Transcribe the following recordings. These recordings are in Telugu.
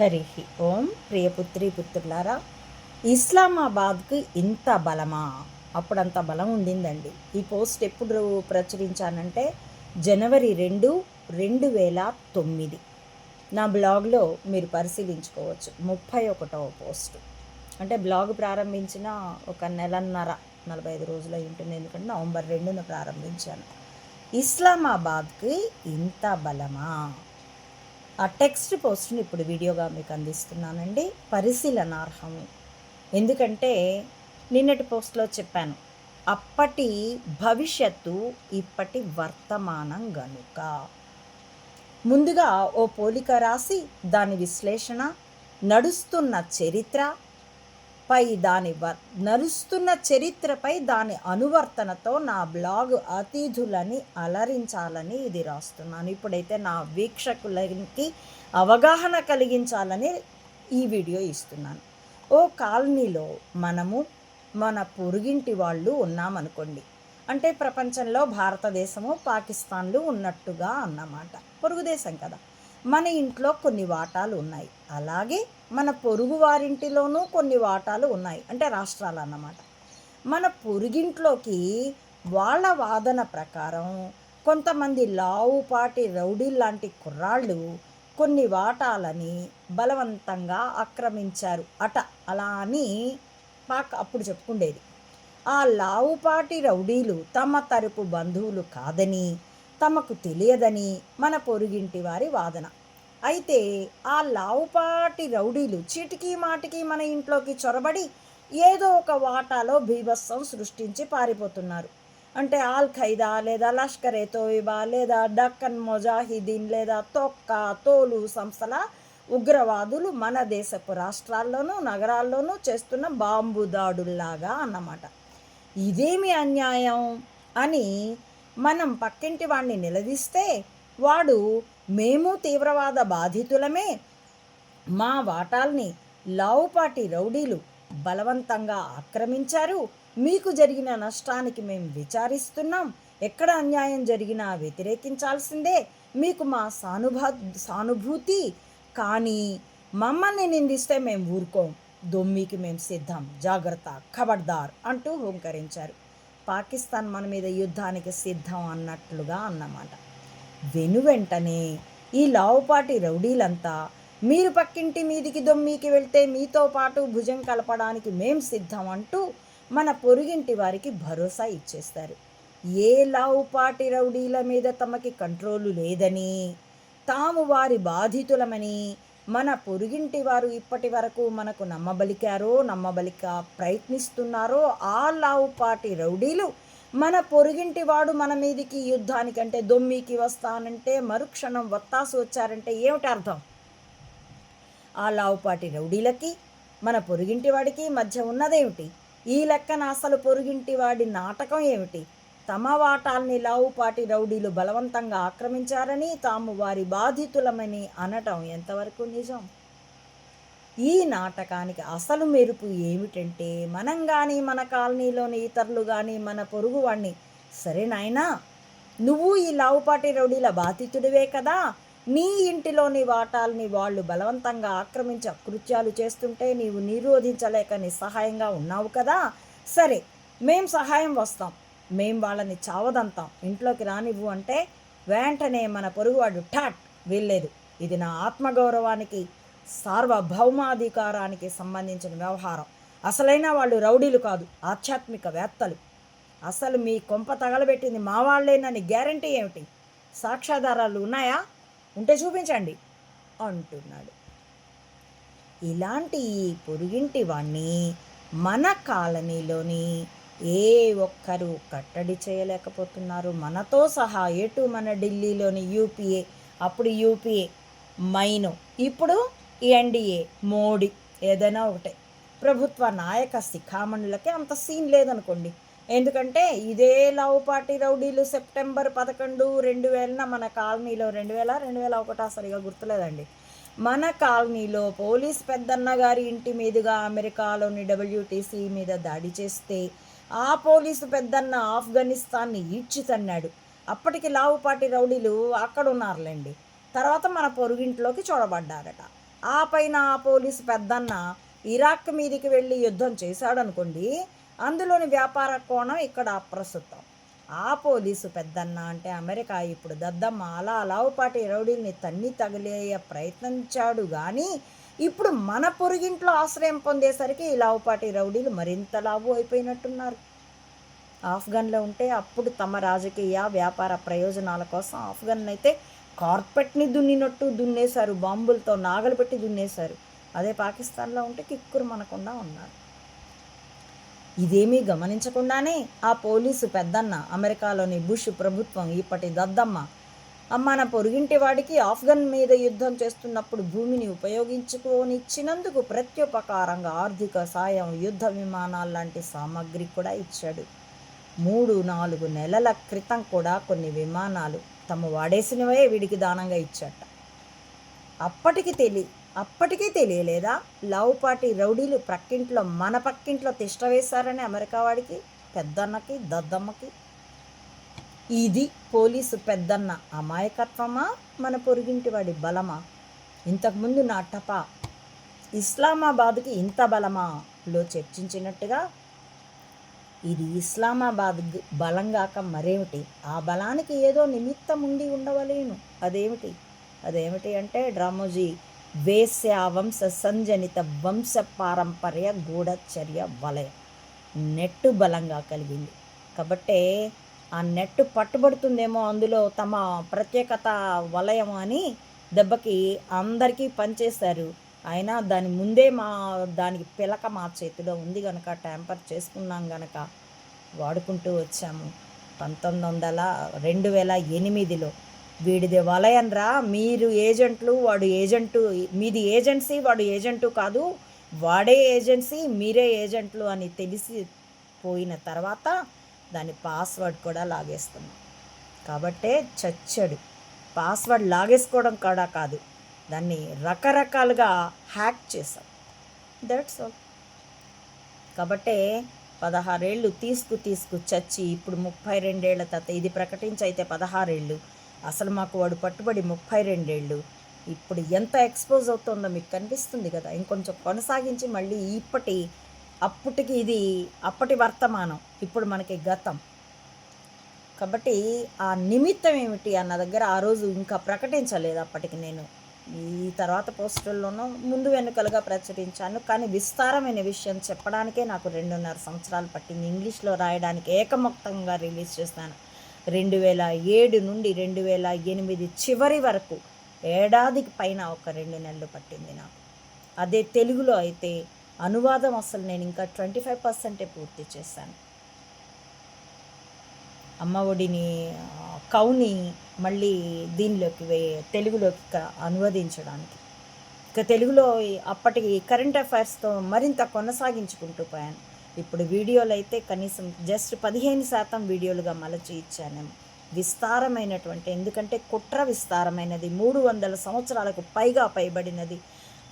హరి ఓం ప్రియపుత్రి పుత్రులారా ఇస్లామాబాద్కి ఇంత బలమా? అప్పుడంత బలం ఉండిందండి. ఈ పోస్ట్ ఎప్పుడు ప్రచురించానంటే జనవరి రెండు రెండు వేల తొమ్మిది. నా బ్లాగ్లో మీరు పరిశీలించుకోవచ్చు. ముప్పై ఒకటవ పోస్ట్. అంటే బ్లాగ్ ప్రారంభించిన ఒక నెలన్నర నలభై ఐదు రోజులు అయి ఉంటుంది. ఎందుకంటే నవంబర్ రెండున ప్రారంభించాను. ఇస్లామాబాద్కి ఇంత బలమా? ఆ టెక్స్ట్ పోస్ట్ని ఇప్పుడు వీడియోగా మీకు అందిస్తున్నానండి. పరిశీలనార్హము ఎందుకంటే నిన్నటి పోస్ట్లో చెప్పాను అప్పటి భవిష్యత్తు ఇప్పటి వర్తమానం గనుక. ముందుగా ఓ పోలిక రాసి దాని విశ్లేషణ నడుస్తున్న చరిత్ర పై దాని నరుస్తున్న నడుస్తున్న చరిత్రపై దాని అనువర్తనతో నా బ్లాగ్ అతిథులని అలరించాలని ఇది రాస్తున్నాను. ఇప్పుడైతే నా వీక్షకులకి అవగాహన కలిగించాలని ఈ వీడియో ఇస్తున్నాను. ఓ కాలనీలో మనము మన పొరుగింటి వాళ్ళు ఉన్నామనుకోండి. అంటే ప్రపంచంలో భారతదేశము పాకిస్తాన్లు ఉన్నట్టుగా అన్నమాట. పొరుగు దేశం కదా. మన ఇంట్లో కొన్ని వాటాలు ఉన్నాయి. అలాగే మన పొరుగు వారింటిలోనూ కొన్ని వాటాలు ఉన్నాయి. అంటే రాష్ట్రాలు అన్నమాట. మన పొరుగింట్లోకి వాళ్ళ వాదన ప్రకారం కొంతమంది లావుపాటి రౌడీ లాంటి కుర్రాళ్ళు కొన్ని వాటాలని బలవంతంగా ఆక్రమించారు. అట అలా అని మాకు అప్పుడు చెప్పుకుండేది. ఆ లావుపాటి రౌడీలు తమ తరపు బంధువులు కాదని తమకు తెలియదని మన పొరుగింటి వారి వాదన. అయితే ఆ లావుపాటి రౌడీలు చీటికి మాటికి మన ఇంట్లోకి చొరబడి ఏదో ఒక వాటాలో బీభత్సం సృష్టించి పారిపోతున్నారు. అంటే ఆల్ ఖైదా లేదా లష్కర్ ఏ తోయిబా లేదా డక్కన్ మొజాహిదీన్ లేదా తొక్క తోలు సంస్థల ఉగ్రవాదులు మన దేశపు రాష్ట్రాల్లోనూ నగరాల్లోనూ చేస్తున్న బాంబు దాడుల్లాగా అన్నమాట. ఇదేమి అన్యాయం? అని మనం పక్కింటి వాణ్ణి నిలదీస్తే వాడు మేము తీవ్రవాద బాధితులమే. మా వాటాల్ని లావుపాటి రౌడీలు బలవంతంగా ఆక్రమించారు. మీకు జరిగిన నష్టానికి మేము విచారిస్తున్నాం. ఎక్కడ అన్యాయం జరిగినా వ్యతిరేకించాల్సిందే. మీకు మా సానుభా సానుభూతి. కానీ మమ్మల్ని నిందిస్తే మేము ఊరుకోం. దొమ్మికి మేము సిద్ధం. జాగ్రత్త ఖబర్దార్ అంటూ హోంకరించారు. పాకిస్తాన్ మన మీద యుద్ధానికి సిద్ధం అన్నట్లుగా అన్నమాట. వెను వెంటనే ఈ లావుపాటి రౌడీలంతా మీరు పక్కింటి మీదికి దొమ్మికి వెళ్తే మీతో పాటు భుజం కలపడానికి మేం సిద్ధం అంటూ మన పొరుగింటి వారికి భరోసా ఇచ్చేస్తారు. ఏ లావుపాటి రౌడీల మీద తమకి కంట్రోలు లేదని తాము వారి బాధితులమని మన పొరుగింటి వారు ఇప్పటి వరకు మనకు నమ్మబలికారో నమ్మబలిక ప్రయత్నిస్తున్నారో ఆ లావుపాటి రౌడీలు మన పొరుగింటి వాడు మన మీదికి యుద్ధానికంటే దొమ్మికి వస్తానంటే మరుక్షణం వత్తాసు వచ్చారంటే ఏమిటి అర్థం? ఆ లావుపాటి రౌడీలకి మన పొరుగింటి వాడికి మధ్య ఉన్నదేమిటి? ఈ లెక్కన అసలు పొరుగింటి వాడి నాటకం ఏమిటి? తమ వాటాల్ని లావుపాటి రౌడీలు బలవంతంగా ఆక్రమించారని తాము వారి బాధితులమని అనటం ఎంతవరకు నిజం? ఈ నాటకానికి అసలు మెరుపు ఏమిటంటే మనం కానీ మన కాలనీలోని ఇతరులు కానీ మన పొరుగు సరే నాయనా నువ్వు ఈ లావుపాటి రౌడీల బాధితుడివే కదా? నీ ఇంటిలోని వాటాల్ని వాళ్ళు బలవంతంగా ఆక్రమించి అకృత్యాలు చేస్తుంటే నీవు నిరోధించలేక నిస్సహాయంగా ఉన్నావు కదా? సరే మేం సహాయం వస్తాం. మేం వాళ్ళని చావదంతాం. ఇంట్లోకి రానివ్వు అంటే వెంటనే మన పొరుగువాడు ఠాట్! వీల్లేదు. ఇది నా ఆత్మగౌరవానికి సార్వభౌమాధికారానికి సంబంధించిన వ్యవహారం. అసలైన వాళ్ళు రౌడీలు కాదు ఆధ్యాత్మిక వేత్తలు అసలు మీ కొంప తగలబెట్టింది మా వాళ్ళేనని గ్యారంటీ ఏమిటి? సాక్ష్యాధారాలు ఉన్నాయా? ఉంటే చూపించండి. అంటున్నాడు. ఇలాంటి ఈ పొరుగింటి వాణ్ణి మన కాలనీలోని ఏ ఒక్కరు కట్టడి చేయలేకపోతున్నారు. మనతో సహా ఎటు మన ఢిల్లీలోని యూపీఏ అప్పుడు యూపీఏ మైను ఇప్పుడు ఎన్డీఏ మోడీ ఏదైనా ఒకటే. ప్రభుత్వ నాయక శిఖామణులకే అంత సీన్ లేదనుకోండి. ఎందుకంటే ఇదే లవ్ పార్టీ రౌడీలు సెప్టెంబర్ పదకొండు రెండు వేలన మన కాలనీలో రెండు వేల రెండు వేల ఒకటా సరిగా గుర్తులేదండి. మన కాలనీలో పోలీస్ పెద్దన్న గారి ఇంటి మీదుగా అమెరికాలోని డబ్ల్యూటీసీ మీద దాడి చేస్తే ఆ పోలీసు పెద్దన్న ఆఫ్ఘనిస్తాన్ని ఈడ్చి తన్నాడు అప్పటికి లావుపాటి రౌడీలు అక్కడ ఉన్నారులేండి. తర్వాత మన పొరుగింట్లోకి చూడబడ్డారట ఆ పైన ఆ పోలీసు పెద్దన్న ఇరాక్ మీదికి వెళ్ళి యుద్ధం చేశాడనుకోండి అందులోని వ్యాపార కోణం ఇక్కడ అప్రస్తుతం. ఆ పోలీసు పెద్దన్న అంటే అమెరికా ఇప్పుడు దద్దమ్మ అలా లావుపాటి రౌడీల్ని తన్ని తగిలేయ ప్రయత్నించాడు కానీ ఇప్పుడు మన పొరుగింట్లో ఆశ్రయం పొందేసరికి ఈ లావుపాటి రౌడీలు మరింత లావు అయిపోయినట్టున్నారు. ఆఫ్ఘన్లో ఉంటే అప్పుడు తమ రాజకీయ వ్యాపార ప్రయోజనాల కోసం ఆఫ్ఘన్ అయితే కార్పెట్ని దున్నినట్టు దున్నేశారు బాంబులతో నాగలు పెట్టి దున్నేశారు. అదే పాకిస్తాన్లో ఉంటే కిక్కురు మనకుండా ఉన్నారు. ఇదేమీ గమనించకుండానే ఆ పోలీసు పెద్దన్న అమెరికాలోని బుష్ ప్రభుత్వం ఇప్పటి దద్దమ్మ మన పొరుగింటి వాడికి ఆఫ్ఘన్ మీద యుద్ధం చేస్తున్నప్పుడు భూమిని ఉపయోగించుకోనిచ్చినందుకు ప్రత్యుపకారంగా ఆర్థిక సాయం యుద్ధ విమానాలు లాంటి సామాగ్రి కూడా ఇచ్చాడు. మూడు నాలుగు నెలల క్రితం కూడా కొన్ని విమానాలు తమ వాడేసినవే వీడికి దానంగా ఇచ్చట. అప్పటికి తెలి అప్పటికీ తెలియలేదా? లవ్పాటి రౌడీలు ప్రక్కింట్లో మన పక్కింట్లో తిష్టవేశారని అమెరికా వాడికి పెద్దన్నకి దద్దమ్మకి. ఇది పోలీసు పెద్దన్న అమాయకత్వమా? మన పొరుగింటి వాడి బలమా? ఇంతకుముందు నా టపా. ఇస్లామాబాద్కి ఇంత బలమా? లో చర్చించినట్టుగా? ఇది ఇస్లామాబాద్ బలంగాక బలం మరేమిటి? ఆ బలానికి ఏదో నిమిత్తం ఉండి ఉండవలేను. అదేమిటి? అదేమిటి అంటే డ్రామోజీ వేశ్య వంశ సంజనిత వంశ పారంపర్య గూఢచర్య వలయం. నెట్టు బలంగా కలిగింది. కాబట్టే ఆ నెట్టు పట్టుబడుతుందేమో అందులో తమ ప్రత్యేకత వలయం అని దెబ్బకి అందరికీ పనిచేశారు అయినా దాని ముందే మా దానికి పిలక మా చేతిలో ఉంది కనుక ట్యాంపర్ చేసుకున్నాం గనక వాడుకుంటూ వచ్చాము. పంతొమ్మిది వందల రెండు వేల ఎనిమిదిలో వీడిది వలయం రా మీరు ఏజెంట్లు వాడు ఏజెంటు మీది ఏజెన్సీ వాడు ఏజెంటు కాదు వాడే ఏజెన్సీ మీరే ఏజెంట్లు అని తెలిసి పోయిన తర్వాత దాని పాస్వర్డ్ కూడా లాగేస్తున్నాం కాబట్టే చచ్చాడు. పాస్వర్డ్ లాగేసుకోవడం కూడా కాదు. దాన్ని రకరకాలుగా హ్యాక్ చేశాం. దట్స్ ఆల్ కాబట్టే పదహారేళ్ళు తీసుకు తీసుకు చచ్చి ఇప్పుడు ముప్పై రెండేళ్ళ తర్వాత ఇది ప్రకటించి అయితే పదహారేళ్ళు. అసలు మాకు వాడు పట్టుబడి ముప్పై రెండేళ్ళు ఇప్పుడు ఎంత ఎక్స్పోజ్ అవుతుందో మీకు కనిపిస్తుంది కదా. ఇంకొంచెం కొనసాగించి మళ్ళీ ఇప్పటి అప్పటికి ఇది అప్పటి వర్తమానం ఇప్పుడు మనకి గతం. కాబట్టి ఆ నిమిత్తం ఏమిటి అన్న దగ్గర ఆ రోజు ఇంకా ప్రకటించలేదు అప్పటికి నేను. ఈ తర్వాత పోస్టుల్లోనూ ముందు వెనుకలుగా ప్రచురించాను కానీ విస్తారమైన విషయం చెప్పడానికే నాకు రెండున్నర సంవత్సరాలు పట్టింది. ఇంగ్లీష్లో రాయడానికి ఏకముక్తంగా రిలీజ్ చేస్తాను రెండు వేల ఏడు నుండి రెండు వేల ఎనిమిది చివరి వరకు ఏడాదికి పైన ఒక రెండు నెలలు పట్టింది నాకు. అదే తెలుగులో అయితే అనువాదం అసలు నేను ఇంకా ట్వంటీ ఫైవ్ పర్సెంటే పూర్తి చేశాను. అమ్మ ఒడిని కౌని మళ్ళీ దీనిలోకి వే తెలుగులోకి అనువదించడానికి. ఇక తెలుగులో అప్పటికి కరెంట్ అఫైర్స్తో మరింత కొనసాగించుకుంటూ పోయాను. ఇప్పుడు వీడియోలు అయితే కనీసం జస్ట్ పదిహేను శాతం వీడియోలుగా మలచి ఇచ్చానేమో విస్తారమైనటువంటి ఎందుకంటే కుట్ర విస్తారమైనది మూడు వందల సంవత్సరాలకు పైగా పైబడినది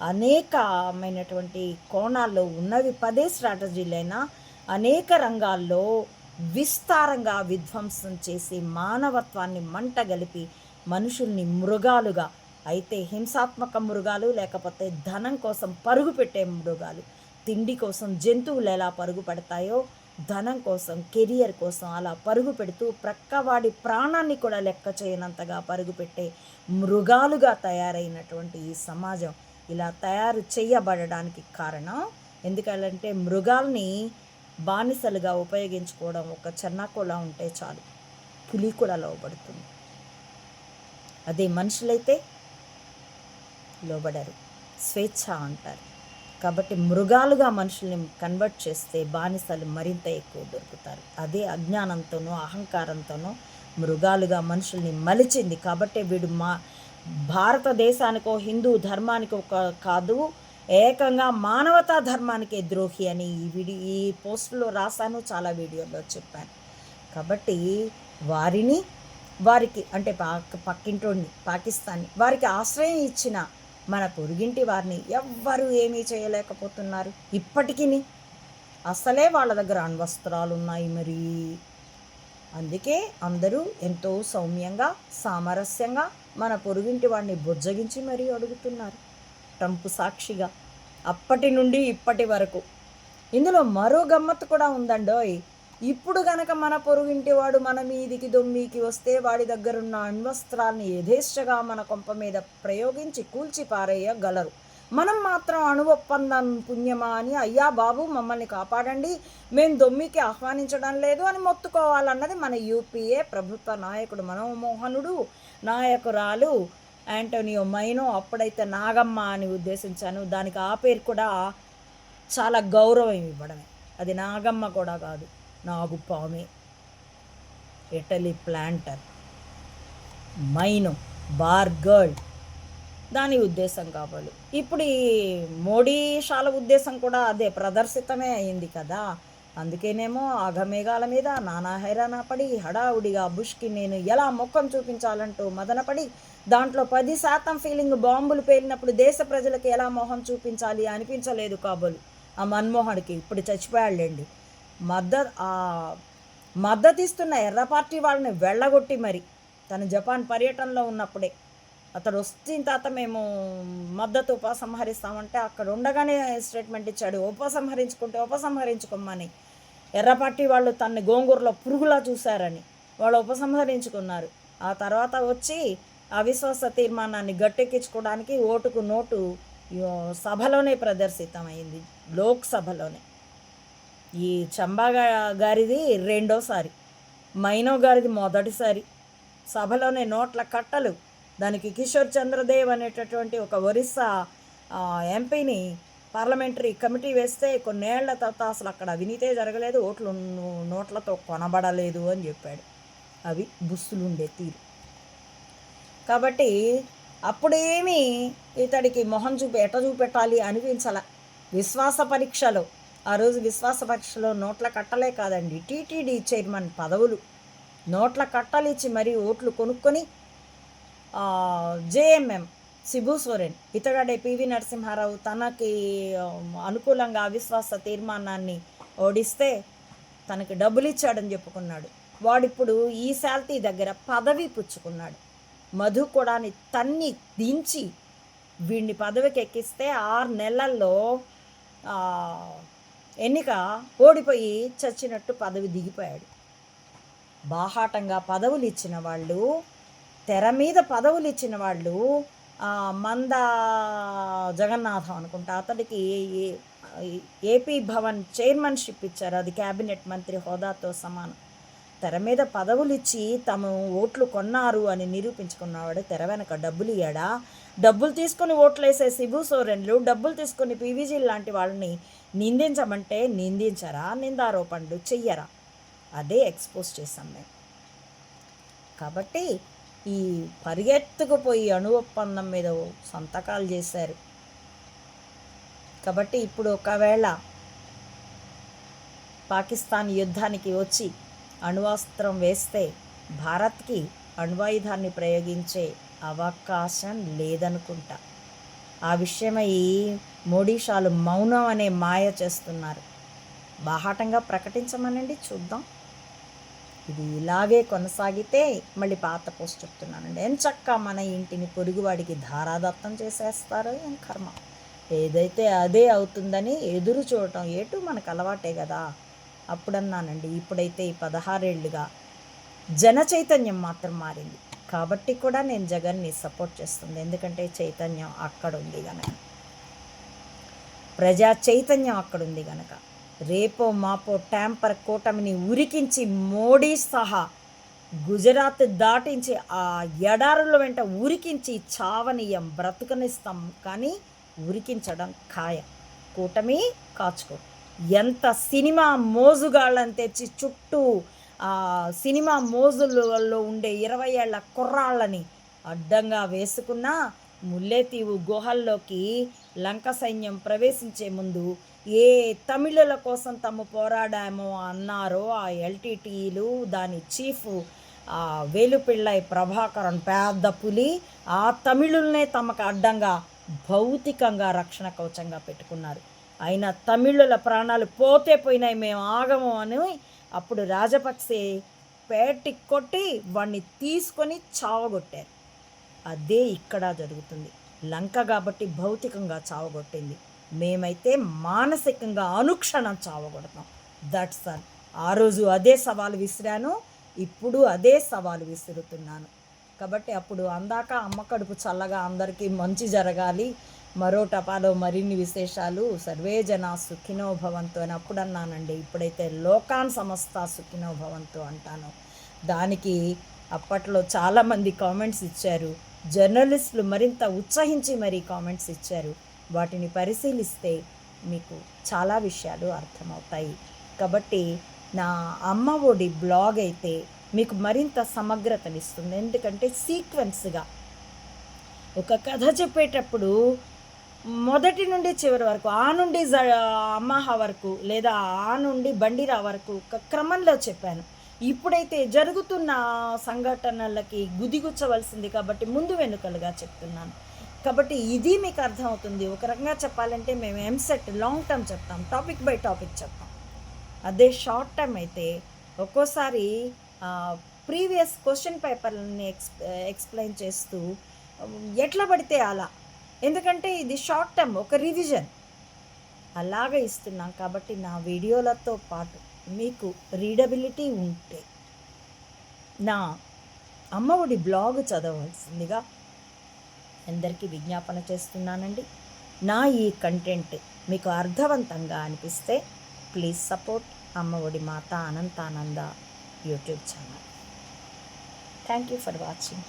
అనేకమైనటువంటి కోణాల్లో ఉన్నవి పదే స్ట్రాటజీలైనా అనేక రంగాల్లో విస్తారంగా విధ్వంసం చేసి మానవత్వాన్ని మంటగలిపి మనుషుల్ని మృగాలుగా అయితే హింసాత్మక మృగాలు లేకపోతే ధనం కోసం పరుగు పెట్టే మృగాలు తిండి కోసం జంతువులు ఎలా పరుగు పెడతాయో ధనం కోసం కెరియర్ కోసం అలా పరుగు పెడుతూ ప్రక్కవాడి ప్రాణాన్ని కూడా లెక్క చేయనంతగా పరుగు పెట్టే మృగాలుగా తయారైనటువంటి ఈ సమాజం. ఇలా తయారు చేయబడడానికి కారణం ఎందుకంటే మృగాల్ని బానిసలుగా ఉపయోగించుకోవడం ఒక చెన్నాకోలా ఉంటే చాలు. పులి కూడా లోబడుతుంది. అదే మనుషులైతే లోబడరు. స్వేచ్ఛ అంటారు. కాబట్టి మృగాలుగా మనుషుల్ని కన్వర్ట్ చేస్తే బానిసలు మరింత ఎక్కువ దొరుకుతారు. అదే అజ్ఞానంతోనూ అహంకారంతోనూ మృగాలుగా మనుషుల్ని మలిచింది. కాబట్టి వీడు మా భారతదేశానికో హిందూ ధర్మానికో కాదు ఏకంగా మానవతా ధర్మానికే ద్రోహి అని ఈ వీడియో ఈ పోస్టులో రాశాను చాలా వీడియోలో చెప్పాను. కాబట్టి వారిని వారికి అంటే పాక్ పక్కింటోడిని పాకిస్తాన్ని వారికి ఆశ్రయం ఇచ్చిన మన పొరుగింటి వారిని ఎవ్వరూ ఏమీ చేయలేకపోతున్నారు. ఇప్పటికీ అసలే వాళ్ళ దగ్గర అణ్వస్త్రాలు ఉన్నాయి మరి. అందుకే అందరూ ఎంతో సౌమ్యంగా సామరస్యంగా మన పొరుగింటి వాడిని బుజ్జగించి మరీ అడుగుతున్నారు. ట్రంప్ సాక్షిగా. అప్పటి నుండి ఇప్పటి వరకు. ఇందులో మరో గమ్మత్తు కూడా ఉందండోయ్. ఇప్పుడు గనక మన పొరుగింటి వాడు మన మీదికి దొమ్మికి వస్తే వాడి దగ్గరున్న అణ్వస్త్రాల్ని యథేచ్ఛగా మన కొంప మీద ప్రయోగించి కూల్చి పారేయగలరు. మనం మాత్రం అణు ఒప్పందం పుణ్యమా అని అయ్యా బాబు మమ్మల్ని కాపాడండి. మేము దొమ్మికి ఆహ్వానించడం లేదు అని మొత్తుకోవాలన్నది మన యూపీఏ ప్రభుత్వ నాయకుడు మనోమోహనుడు నాయకురాలు యాంటోనియో మైనో అప్పుడైతే నాగమ్మ అని ఉద్దేశించాను. దానికి ఆ పేరు కూడా చాలా గౌరవం ఇవ్వడమే. అది నాగమ్మ కూడా కాదు నాగుపామి. Italy planter Maino bar girl. దాని ఉద్దేశం కావాలి. ఇప్పుడు ఈ మోడీ శాల ఉద్దేశం కూడా అదే ప్రదర్శితమే అయింది కదా. అందుకేనేమో అఘమేఘాల మీద నానా హైరానా పడి హడావుడిగా బుష్కి నేను ఎలా ముఖం చూపించాలంటూ మదనపడి దాంట్లో పది శాతం ఫీలింగ్ బాంబులు పేలినప్పుడు దేశ ప్రజలకు ఎలా మొహం చూపించాలి అనిపించలేదు కాబోలు. ఆ మన్మోహన్కి ఇప్పుడు చచ్చిపోయాళ్ళండి మద్దతు ఆ మద్దతు ఎర్ర పార్టీ వాళ్ళని వెళ్ళగొట్టి మరి. తను జపాన్ పర్యటనలో ఉన్నప్పుడే. అతడు వస్తున్న తర్వాత మేము మద్దతు ఉపసంహరిస్తామంటే అక్కడ ఉండగానే స్టేట్మెంట్ ఇచ్చాడు. ఉపసంహరించుకుంటే ఉపసంహరించుకోమని. ఎర్రపట్టి వాళ్ళు తన్ని గోంగూరలో పురుగులా చూశారని వాళ్ళు ఉపసంహరించుకున్నారు. ఆ తర్వాత వచ్చి అవిశ్వాస తీర్మానాన్ని గట్టెక్కించుకోవడానికి ఓటుకు నోటు సభలోనే ప్రదర్శితమైంది లోక్సభలోనే. ఈ చంబా గారిది రెండోసారి మైనో గారిది మొదటిసారి. సభలోనే నోట్ల కట్టలు దానికి కిషోర్ చంద్రదేవ్ అనేటటువంటి ఒక ఒరిస్సా ఎంపీని పార్లమెంటరీ కమిటీ వేస్తే కొన్నేళ్ళ తర్వాత అసలు అక్కడ అవినీతే జరగలేదు ఓట్లు నోట్లతో కొనబడలేదు అని చెప్పాడు. అవి బుస్సులుండే తీరు. కాబట్టి అప్పుడేమీ ఇతడికి మొహం చూపి ఎట చూపెట్టాలి అనిపించాల. విశ్వాస పరీక్షలో. ఆ రోజు విశ్వాస పరీక్షలో నోట్ల కట్టలే కాదండి టీటీడీ చైర్మన్ పదవులు. నోట్ల కట్టలిచ్చి మరీ ఓట్లు కొనుక్కొని జేఎంఎం సిబు సోరెన్. ఇతగాడే పివి నరసింహారావు తనకి అనుకూలంగా అవిశ్వాస తీర్మానాన్ని ఓడిస్తే తనకి డబ్బులు ఇచ్చాడని చెప్పుకున్నాడు. వాడిప్పుడు ఈ శాల్తీ దగ్గర పదవి పుచ్చుకున్నాడు. మధు కూడాని తన్ని దించి వీడిని పదవికి ఎక్కిస్తే ఆరు నెలల్లో ఎన్నిక ఓడిపోయి చచ్చినట్టు పదవి దిగిపోయాడు. బాహాటంగా పదవులు ఇచ్చిన వాళ్ళు తెర మీద పదవులు ఇచ్చిన వాళ్ళు మంద జగన్నాథం అనుకుంటా. అతడికి ఏపీ భవన్ చైర్మన్షిప్ ఇచ్చారు. అది క్యాబినెట్ మంత్రి హోదాతో సమానం. తెర మీద పదవులు ఇచ్చి తమ ఓట్లు కొన్నారు అని నిరూపించుకున్నవాడు తెర వెనక డబ్బులు ఇయ్యాడా? డబ్బులు తీసుకొని ఓట్లు వేసే శిబు సోరెన్లు డబ్బులు తీసుకొని పీవీజీ లాంటి వాళ్ళని నిందించమంటే నిందించరా? నిందారోపణలు చెయ్యరా? అదే ఎక్స్పోజ్ చేశాం మేము. కాబట్టి ఈ పరిగెత్తుకుపోయి అణు ఒప్పందం మీద సంతకాలు చేశారు. కాబట్టి ఇప్పుడు ఒకవేళ పాకిస్తాన్ యుద్ధానికి వచ్చి అణువాస్త్రం వేస్తే భారత్కి అణ్వాయుధాన్ని ప్రయోగించే అవకాశం లేదనుకుంటా. ఆ విషయమై మోడీషాలు మౌనం అనే మాయ చేస్తున్నారు. బాహాటంగా ప్రకటించమనండి చూద్దాం. ఇది ఇలాగే కొనసాగితే మళ్ళీ పాత పోస్ట్ చెప్తున్నానండి. ఎంచక్క మన ఇంటిని పొరుగువాడికి ధారాదత్తం చేసేస్తారో ఏం కర్మ? ఏదైతే అదే అవుతుందని ఎదురు చూడటం ఏటు మనకు అలవాటే కదా? అప్పుడన్నానండి. ఇప్పుడైతే ఈ పదహారేళ్ళుగా జన చైతన్యం మాత్రం మారింది. కాబట్టి కూడా నేను జగన్ని సపోర్ట్ చేస్తుంది. ఎందుకంటే చైతన్యం అక్కడ ఉంది గనక. ప్రజా చైతన్యం అక్కడ ఉంది గనక. రేపో మాపో ట్యాంపర్ కూటమిని ఉరికించి మోడీ సహా గుజరాత్ దాటించి ఆ ఎడారుల వెంట ఉరికించి చావనీయం బ్రతుకనిస్తాం కానీ ఉరికించడం ఖాయం. కూటమి కాచుకో. ఎంత సినిమా మోజుగాళ్ళని తెచ్చి చుట్టూ ఆ సినిమా మోజులలో ఉండే ఇరవై ఏళ్ళ కుర్రాళ్ళని అడ్డంగా వేసుకున్నా ముల్లేతీవు గుహల్లోకి లంక సైన్యం ప్రవేశించే ముందు ఏ తమిళుల కోసం తాము పోరాడామో అన్నారో ఆ ఎల్టీటీలు దాని చీఫ్ ఆ వేలుపిళ్ళై ప్రభాకరన్ పెద్ద పులి ఆ తమిళుల్నే తమకు అడ్డంగా భౌతికంగా రక్షణ కవచంగా పెట్టుకున్నారు. అయినా తమిళుల ప్రాణాలు పోతే పోయినాయి మేము ఆగము అని అప్పుడు రాజపక్సే పేటి కొట్టి వాడిని తీసుకొని చావగొట్టారు. అదే ఇక్కడ జరుగుతుంది. లంక కాబట్టి భౌతికంగా చావగొట్టింది. మేమైతే మానసికంగా అనుక్షణం చావగొడతాం దట్స్ ఆల్ ఆ రోజు అదే సవాలు విసిరాను ఇప్పుడు అదే సవాలు విసురుతున్నాను. కాబట్టి అప్పుడు అందాక అమ్మ కడుపు చల్లగా అందరికీ మంచి జరగాలి. మరో టపాలో మరిన్ని విశేషాలు. సర్వే జన సుఖినో భవంతు అని అప్పుడు అన్నానండి ఇప్పుడైతే లోకాన్ సమస్త సుఖినో భవంతు అంటాను. దానికి అప్పట్లో చాలామంది కామెంట్స్ ఇచ్చారు. జర్నలిస్టులు మరింత ఉత్సహించి మరీ కామెంట్స్ ఇచ్చారు. వాటిని పరిశీలిస్తే మీకు చాలా విషయాలు అర్థమవుతాయి. కాబట్టి నా అమ్మ ఒడి బ్లాగ్ అయితే మీకు మరింత సమగ్రతనిస్తుంది. ఎందుకంటే సీక్వెన్స్గా ఒక కథ చెప్పేటప్పుడు మొదటి నుండి చివరి వరకు ఆ నుండి జ అమ్మాహ వరకు లేదా ఆ నుండి బండిరా వరకు ఒక క్రమంలో చెప్పాను. ఇప్పుడైతే జరుగుతున్న సంఘటనలకి గుదిగుచ్చవలసింది కాబట్టి ముందు వెనుకలుగా చెప్తున్నాను. కాబట్టి ఇది మీకు అర్థమవుతుంది. ఒక రకంగా చెప్పాలంటే మేము ఎంసెట్ లాంగ్ టర్మ్ చెప్తాం. టాపిక్ బై టాపిక్ చెప్తాం. అదే షార్ట్ టర్మ్ అయితే ఒక్కోసారి ప్రీవియస్ క్వశ్చన్ పేపర్లని ఎక్స్ ఎక్స్ప్లెయిన్ చేస్తూ ఎట్లా పడితే అలా. ఎందుకంటే ఇది షార్ట్ టర్మ్ ఒక రివిజన్ అలాగ ఇస్తున్నాం కాబట్టి నా వీడియోలతో పాటు మీకు రీడబిలిటీ ఉంటే నా అమ్మఒడి బ్లాగ్ చదవాల్సిందిగా అందరికీ విజ్ఞాపన చేస్తున్నానండి. నా ఈ కంటెంట్ మీకు అర్థవంతంగా అనిపిస్తే please support Amma Odi Mata Anantananda YouTube channel. Thank you for watching.